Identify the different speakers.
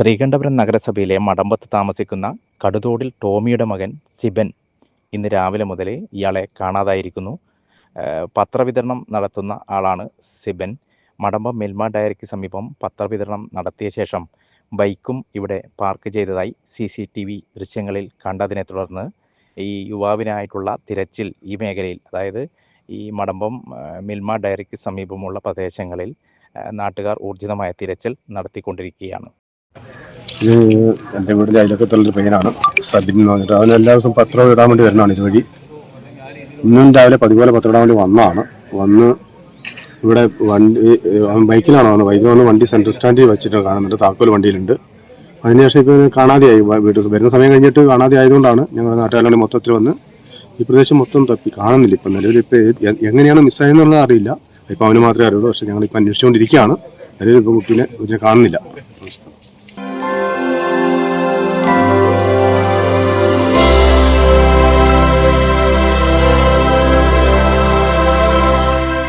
Speaker 1: ശ്രീകണ്ഠപുരം നഗരസഭയിലെ മടമ്പത്ത് താമസിക്കുന്ന കടുതോടിൽ ടോമിയുടെ മകൻ സിബൻ ഇന്ന് രാവിലെ മുതലേ ഇയാളെ കാണാതായിരിക്കുന്നു. പത്രവിതരണം നടത്തുന്ന ആളാണ് സിബൻ. മടമ്പം മിൽമ ഡയറിക്ക് സമീപം പത്രവിതരണം നടത്തിയ ശേഷം ബൈക്കും ഇവിടെ പാർക്ക് ചെയ്തതായി സി സി ടി വി ദൃശ്യങ്ങളിൽ കണ്ടതിനെ തുടർന്ന് ഈ യുവാവിനായിട്ടുള്ള തിരച്ചിൽ ഈ മേഖലയിൽ അതായത് ഈ മടമ്പം മിൽമ ഡയറിക്ക് സമീപമുള്ള പ്രദേശങ്ങളിൽ നാട്ടുകാർ ഊർജിതമായ തിരച്ചിൽ നടത്തിക്കൊണ്ടിരിക്കുകയാണ്.
Speaker 2: എന്റെ വീട്ടിൽ അയലക്കത്തുള്ളൊരു പയ്യനാണ് സബിൻ എന്ന് പറഞ്ഞിട്ട്. അവൻ എല്ലാ ദിവസവും പത്രം ഇടാൻ വേണ്ടി വരുന്നതാണ് ഇതുവഴി. ഇന്നും രാവിലെ പതിപോലെ പത്രം ഇടാൻ വേണ്ടി വന്നതാണ്. വന്ന് ഇവിടെ വണ്ടി അവൻ ബൈക്കിലാണ് വന്നത്. ബൈക്കിൽ വന്ന് വണ്ടി സെൻട്രൽ സ്റ്റാൻഡിൽ വെച്ചിട്ട് കാണുന്നുണ്ട്. താക്കോൽ വണ്ടിയിലുണ്ട്. അതിനുശേഷം ഇപ്പോൾ കാണാതെയായി. വീട്ടിൽ വരുന്ന സമയം കഴിഞ്ഞിട്ട് കാണാതെ ആയതുകൊണ്ടാണ് ഞങ്ങൾ നാട്ടുകാരുടെ മൊത്തത്തിൽ വന്ന് ഈ പ്രദേശം മൊത്തം തപ്പി കാണുന്നില്ല. ഇപ്പം നിലവിൽ ഇപ്പോൾ എങ്ങനെയാണ് മിസ്സായെന്നുള്ളത് അറിയില്ല. ഇപ്പം അവന് മാത്രമേ അറിയുള്ളൂ. പക്ഷേ ഞങ്ങളിപ്പോൾ അന്വേഷിച്ചുകൊണ്ടിരിക്കുകയാണ്. നിലവിൽ ഇപ്പോൾ കുട്ടീനെ കുട്ടിനെ കാണുന്നില്ല.